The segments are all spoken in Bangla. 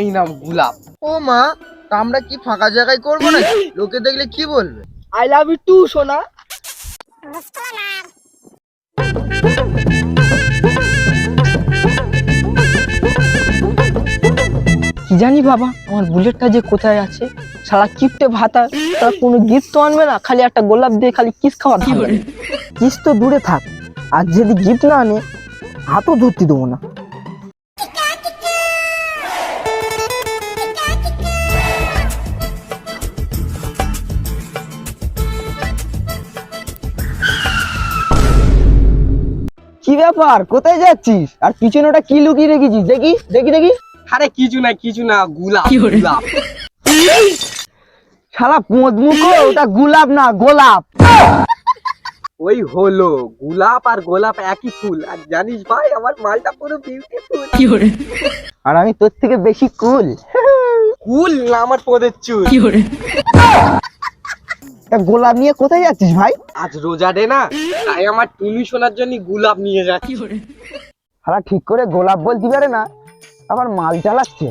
এই নাম গোলাপ। ও মা তা আমরা কি ফাঁকা জায়গায় করব না লোকে দেখলে কি বলবে? আই লাভ ইউ টু সোনা। কি জানি বাবা আমার বুলেটটা যে কোথায় আছে? সারা কিপটে ভাতা তারা কোনো গিফট তো আনবে না খালি একটা গোলাপ দিয়ে খালি কিস খাওয়া থাকবে কিস তো দূরে থাক আর যদি গিফট না আনে হাতও ধরতে দেবো না। কি ব্যাপার? কোথায় যাচ্ছিস? আর পিছনে ওটা কি লুকিয়ে রেখেছিস? দেখি দেখি দেখি। আরে কিছু না কিছু না গোলাপ গোলাপ। শালা পোঁত মুখো ওটা গোলাপ না গোলাপ। ওই হলো গোলাপ আর গোলাপ একই ফুল। আর জানিস ভাই আমার মালটা পুরো বিউটিফুল আর আমি তোর থেকে বেশি কুল। কুল না আমার পদের চুল। তা গোলাপ নিয়ে কোথায় যাচ্ছিস ভাই? আজ রোজা ডে না তাই আমার টুনি শোনার জন্য গোলাপ নিয়ে যাচ্ছি। শালা ঠিক করে গোলাপ বলতে পারে না আবার মাল চালাচ্ছে।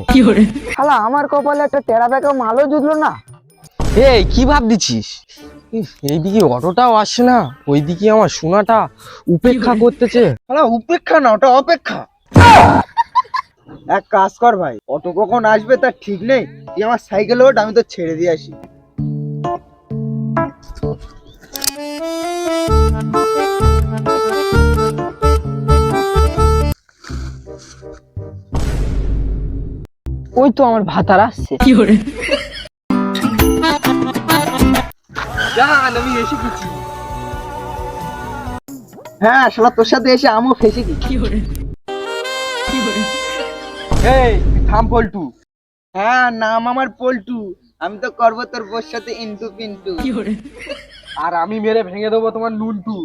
শালা আমার কপালে একটা টেরা বেঁকা মালও জুটলো না। এই কি ভাব দিছিস এইদিকে অটোটাও আসে না ওইদিকে আমার সোনাটা উপেক্ষা করতেছে। শালা উপেক্ষা না ওটা অপেক্ষা। এক কাজ কর ভাই অটো কখন আসবে তার ঠিক নেই তুই আমার সাইকেল ওঠ আমি তো ছেড়ে দিয়ে আসি। ওই তো আমার ভাতার আসছে। জান আমি এসে গেছি। হ্যাঁ শালা তোর সাথে এসে আমিও ফেসে গেছি। এই তুই থাম পল্টু। হ্যাঁ নাম আমার পল্টু। আমি তো করব তোর বোর সাথে ইন্টু পিন্টু। আর আমি মেরে ভেঙে দেবো তোমার নুনটু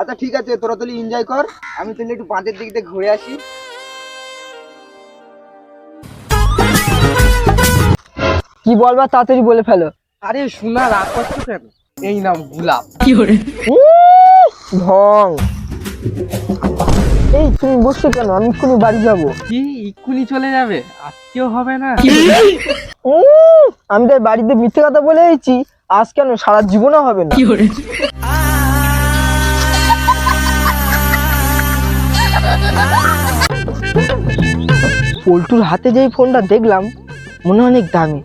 আচ্ছা ঠিক আছে তোরা তাহলে এনজয় কর। আমি তাহলে একটু পাঁচের দিক দিয়ে ঘুরে আসি। কি বলবা তাড়াতাড়ি বলে ফেলো। আরে সোনা রাগ করছ কেন? এই নাম গোলাপ। ঢং। এই তুমি বসছো কেন? আমি এক্ষুনি বাড়ি যাব। কি? এক্ষুনি চলে যাবে? আজকেও হবে না। উম, আমি তাই বাড়িতে মিথ্যে কথা বলে এসেছি। আজ কেন? সারা জীবনও হবে না। পল্টুর হাতে যেই ফোনটা দেখলাম মনে অনেক দামি।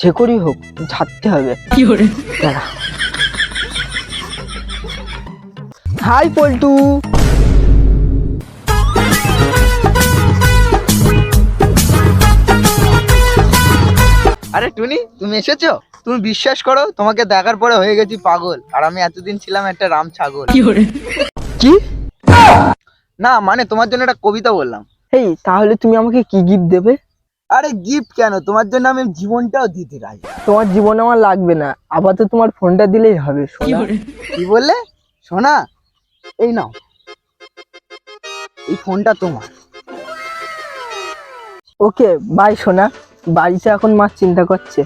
যে করেই হোক ছাড়তে হবে। দাঁড়া। হাই পল্টু। আরে টুনি তুমি এসেছ? তুমি বিশ্বাস করো তোমাকে দেখার পরে হয়ে গেছি পাগল। আর আমি এতদিন ছিলাম একটা রাম ছাগল। কি না মানে তোমার জন্য একটা কবিতা বললাম। এই তাহলে তুমি আমাকে কি গিফট দেবে? আরে গিফট কেন? তোমার জন্য আমি জীবনটাও দিতে রাজি। তোমার জীবন আমার লাগবে না। আপাতত তোমার ফোনটা দিলেই হবে সোনা। কি বললে? সোনা এই নাও। এই ফোনটা তোমার। ওকে বাই সোনা। বাড়িতে এখন মা চিন্তা করছে।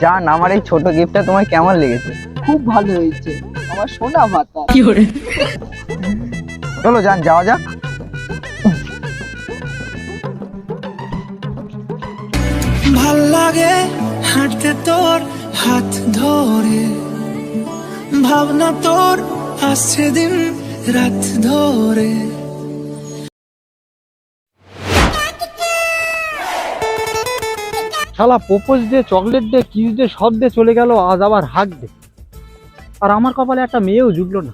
জান আমার এই ছোট গিফটটা তোমার কেমন লেগেছে? খুব ভালো হয়েছে। আমার সোনা ভাতা চলো যান যাওয়া যাক। ভালো লাগে হাঁটতে তোর হাত ধরে। ভাবনা তোর আসছে দিন রাত ধরে। শালা propose day chocolate day kiss day সব ডে চলে গেল আজ আবার হাক ডে আর আমার কপালে একটা মেয়েও জুটলো না।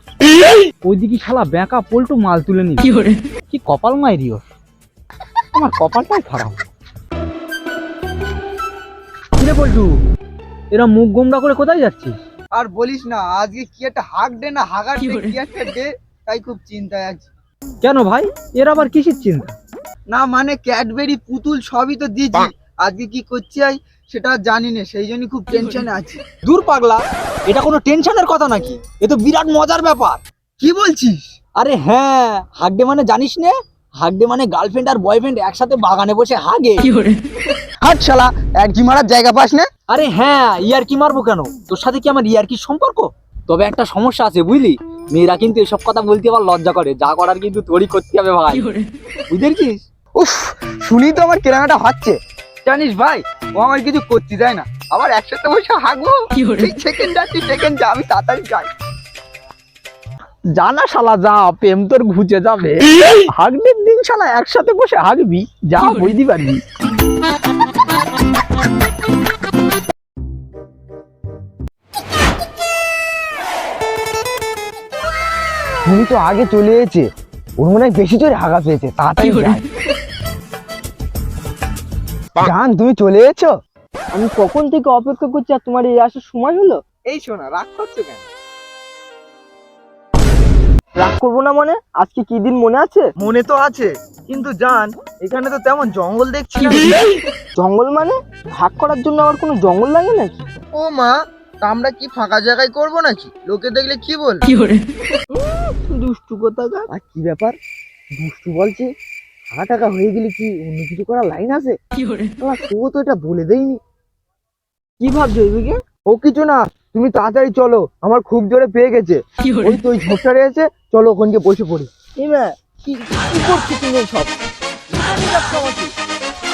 ওইদিকে শালা ব্যাঁকা পল্টু মাল তুলে নিল। কি কপাল মাইরি ওর আমার কপালটাই খারাপ। কিরে পল্টু এরা মুখ গোমরা করে কোথায় যাচ্ছিস? আর বলিস না আজকে কি একটা হাগ ডে না হাগার ডে কি একটা ডে তাই খুব চিন্তায় আছি। কেন ভাই? এর আবার কিসের চিন্তা? না মানে ক্যাডবেরি পুতুল সবই তো দিয়েছি। আজকে কি করছি আই সেটা জানি না সেই জন্য খুব টেনশনে আছি। দূর পাগলা এটা কোনো টেনশনের কথা নাকি? এ তো বিরাট মজার ব্যাপার। কি বলছিস? আরে হ্যাঁ হাগডে মানে জানিস নে? হাগডে মানে গার্লফ্রেন্ড আর বয়ফ্রেন্ড একসাথে বাগানে বসে হাগে। হাট শালা এক কি মারার জায়গা পাস না? আরে হ্যাঁ ইয়ার কি মারবো কেন? তোর সাথে কি আমার ইয়ার কি সম্পর্ক? তবে একটা সমস্যা আছে বুঝলি? মেয়েরা কিন্তু এসব কথা বলতে আবার লজ্জা করে। যা করার কিন্তু তোরই করতে হবে ভাই। বুঝেছিস? উফ শুনি তো আমার কেনাকাটা হচ্ছে জানিস ভাই ও আমার কিছু করতে দেয় না। আবার একসাথে বসে হাগবো? সেকেন্ড যাচ্ছি সেকেন্ড যা আমি তাড়াতাড়ি যাই। জানা শালা যা প্রেম তোর ঘুচে যাবে। হাগবির দিন শালা একসাথে বসে হাগবি যা বুঝতে পারবি। তুমি তো আগে চলে এসেছে। ওর মনে হয় বেশি জোরে হাগা পেয়েছে তাড়াতাড়ি যাই। জান তুমি চলে এসেছ? আমি কখন থেকে অপেক্ষা করছি আর তোমার এই আসার সময় হলো? এই শোনা রাগ করছ কেন? রাগ করব না মানে? আজকে কি দিন মনে আছে? মনে তো আছে কিন্তু জান এখানে তো তেমন জঙ্গল দেখছি না। জঙ্গল মানে? ভাগ করার জন্য আমার কোনো জঙ্গল লাগে নাকি? ও মা তা আমরা কি ফাঁকা জায়গায় করব নাকি? লোকে দেখলে কি বল? দুষ্টু কোথাকার। আর কি ব্যাপার? দুষ্টু বলছে হাগা টাকা হয়ে গেলে কি অন্য কিছু করার লাইন আছে? তবু তো এটা বলে দেয়নি। কি ভাবছ এদিকে? ও কিছু না তুমি তাড়াতাড়ি চলো আমার খুব জোরে পেয়ে গেছে। ওই তো ওই ঝোপটা রয়েছে চলো ওখানকে বসে পড়ি। এমা কি কি করছ তুমি সব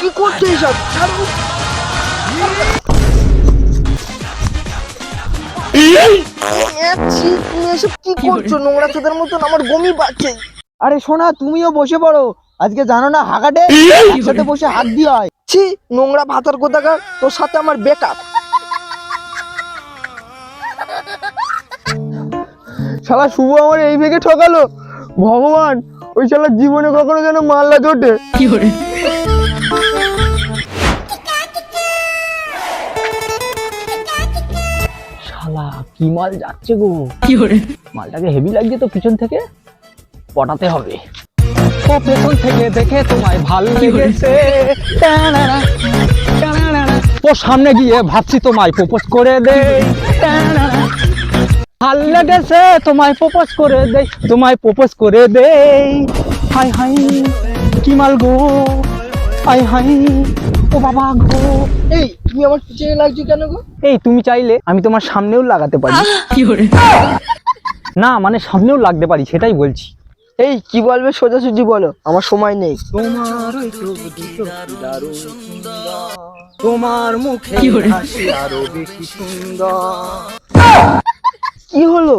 কি করছ এইসব এসব কি করছ? নোংরা চোদের মতন আমার বমি পাচ্ছে। আরে শোনা তুমিও বসে পড়ো। আজকে জানো না হাগাটে একসাথে বসে হাত দিয়ে হয় ছি নোংরা ভাতার কোথাকার তোর সাথে আমার বেকার শালা শুভ আমার এই ভেগে ঠকালো ভগবান ওই শালা জীবনে কখনো যেন মাল্লা জোটে শালা কি মাল যাচ্ছে গো কি মালটাকে হেভি লাগছে তো পিছন থেকে পটাতে হবে ও পেছন থেকে দেখে তোমায় ভালো লেগেছে। ও সামনে গিয়ে ভাবছি তোমায় প্রপোজ করে দে। ভালো লেগেছে তোমায় প্রপোজ করে দে তোমায় প্রপোজ করে দে হাই হাই কি মাল গো? হাই হাই ও বাবা গো। এই তুমি আমার পিছনে লাগছো কেন গো? এই তুমি চাইলে আমি তোমার সামনেও লাগাতে পারি। না মানে সামনেও লাগতে পারি সেটাই বলছি। এই কি বলবে সোজাসুজি বলো আমার সময় নেই। তোমার মুখে হাসি আরও বেশি সুন্দর। কি হলো?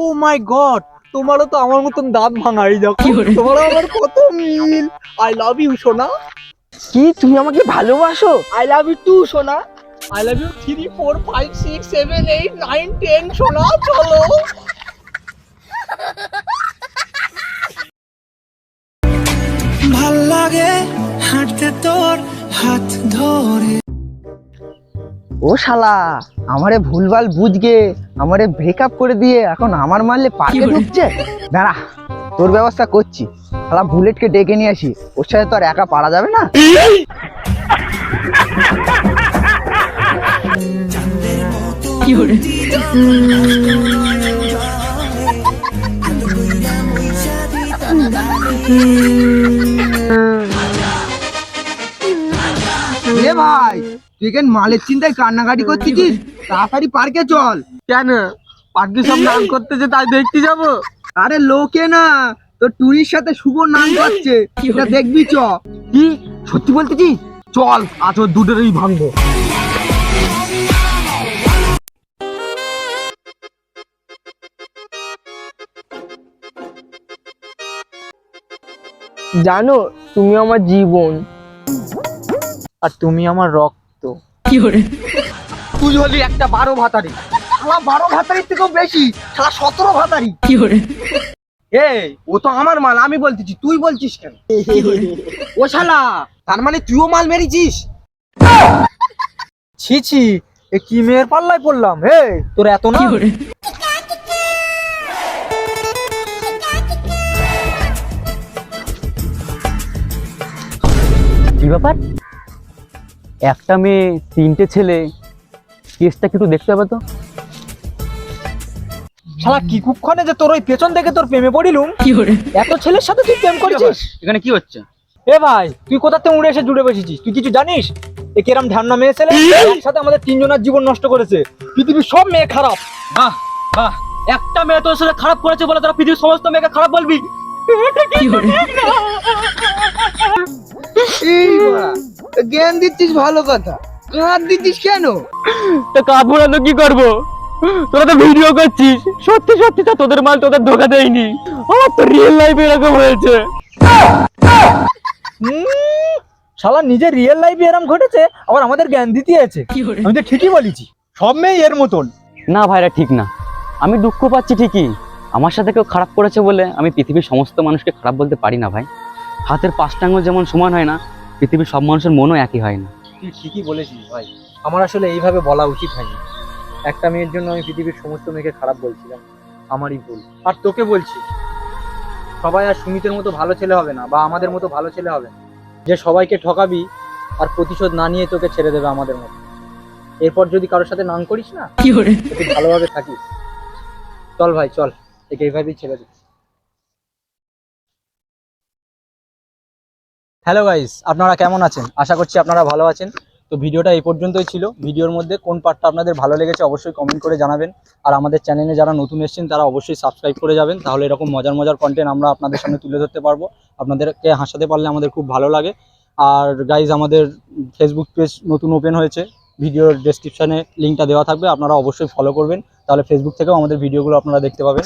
ও মাই গড তোমারও তো আমার মতন দাঁত ভাঙাই দেখো তোমার আমার কত মিল? আই লাভ ইউ সোনা। কি তুমি আমাকে ভালোবাসো? আই লাভ ইউ টু সোনা। I love you three four five six seven eight nine ten সোনা চলো। ভালো লাগে হাঁটতে তোর হাত ধরে। ও শালা আমারে ভুলভাল বুঝগে আমারে ব্রেকআপ করে দিয়ে এখন আমার মারলে পার্কে ঢুকছে দাঁড়া তোর ব্যবস্থা করছি। শালা বুলেটকে ডেকে নিয়ে আসি ওর সাথে তো আর একা পারা যাবে না? তুই কেন মালের চিন্তায় কান্নাকাটি করছিস তাড়াতাড়ি পার্কে চল। কেন? পার্কে সব নাম করতেছে তাই দেখতে যাব? আরে লোকে না তোর টুরির সাথে শুভ নাম করছে। এটা দেখবি চ। কি? সত্যি বলতেছিস? চল আজ ওর দুটোরই ভাঙবো। জানো তুমি আমার জীবন। আর তুমি আমার রক্ত। তুই হলি একটা বারো ভাতারি। শালা বারো ভাতারির থেকেও বেশি শালা সতেরো ভাতারি। এই ও তো আমার মাল আমি বলতেছি তুই বলছিস কেন? ও শালা তার মানে তুইও মাল মেরেছিস? ছি ছি এ কি মেয়ের পাল্লায় পড়লাম? হে তোর এত না কি ব্যাপার? একটা মেয়ে তিনটে ছেলে কেসটা কি একটু দেখতে হবে তো? শালা কি কুক্ষণে যে তোর ওই পেছন থেকে তোর প্রেমে পড়িলুম? এত ছেলের সাথে তুই প্রেম করেছিস? এখানে কি হচ্ছে? এ ভাই তুই কোথা থেকে উড়ে এসে জুড়ে বসেছিস? তুই কিছু জানিস? এ কেরাম ঢান্না মেয়ে ছেলে একসাথে আমাদের তিনজনের জীবন নষ্ট করেছে। পৃথিবীর সব মেয়ে খারাপ। বাহ বাহ। একটা মেয়ে তোর সাথে খারাপ করেছে বলে তোরা পৃথিবীর সমস্ত মেয়েকে খারাপ বলবি? জ্ঞান দিচ্ছিস ভালো কথা। কাঁদ দিচ্ছিস কেন? তো না তো কি করব? তোরা তো ভিডিও করছিস। সত্যি সত্যি তো তোদের মাল তোদের ধোকা দেয়নি। আমার তো রিয়েল লাইফ এরকম হয়েছে। শালা নিজের রিয়েল লাইফে এরম ঘটেছে আবার আমাদের জ্ঞান দিতে আছে। আমি তো ঠিকই বলেছি। সব মেয়ে এর মতন। না ভাইরা ঠিক না। আমি দুঃখ পাচ্ছি ঠিকই। আমার সাথে কেউ খারাপ করেছে বলে আমি পৃথিবীর সমস্ত মানুষকে খারাপ বলতে পারি না ভাই। হাতের পাঁচটা আঙুল যেমন সমান হয় না পৃথিবীর সব মানুষের মনও একই হয় না। তুই ঠিকই বলেছিস ভাই। আমার আসলে এইভাবে বলা উচিত হয়নি। একটা মেয়ের জন্য আমি পৃথিবীর সমস্ত মেয়েকে খারাপ বলছিলাম। আমারই ভুল। আর তোকে বলছি সবাই আর সুমিতের মতো ভালো ছেলে হবে না বা আমাদের মতো ভালো ছেলে হবে না। যে সবাইকে ঠকাবি আর প্রতিশোধ না নিয়ে তোকে ছেড়ে দেবে আমাদের মতো। এরপর যদি কারোর সাথে নাং করিস না ভালোভাবে থাকিস। চল ভাই চল। একে এইভাবেই ছেড়ে দিস হ্যালো গাইস আপনারা কেমন আছেন? আশা করছি আপনারা ভালো আছেন। তো ভিডিওটা এই পর্যন্তই ছিল। ভিডিওর মধ্যে কোন পার্টটা আপনাদের ভালো লেগেছে অবশ্যই কমেন্ট করে জানাবেন। আর আমাদের চ্যানেলে যারা নতুন এসেছেন, তারা অবশ্যই সাবস্ক্রাইব করে যাবেন। তাহলে এরকম মজার মজার কন্টেন্ট আমরা আপনাদের সামনে তুলে ধরতে পারব। আপনাদেরকে হাসাতে পারলে আমাদের খুব ভালো লাগে। আর গাইজ আমাদের ফেসবুক পেজ নতুন ওপেন হয়েছে। ভিডিওর ডেসক্রিপশানে লিঙ্কটা দেওয়া থাকবে। আপনারা অবশ্যই ফলো করবেন। তাহলে ফেসবুক থেকেও আমাদের ভিডিওগুলো আপনারা দেখতে পাবেন।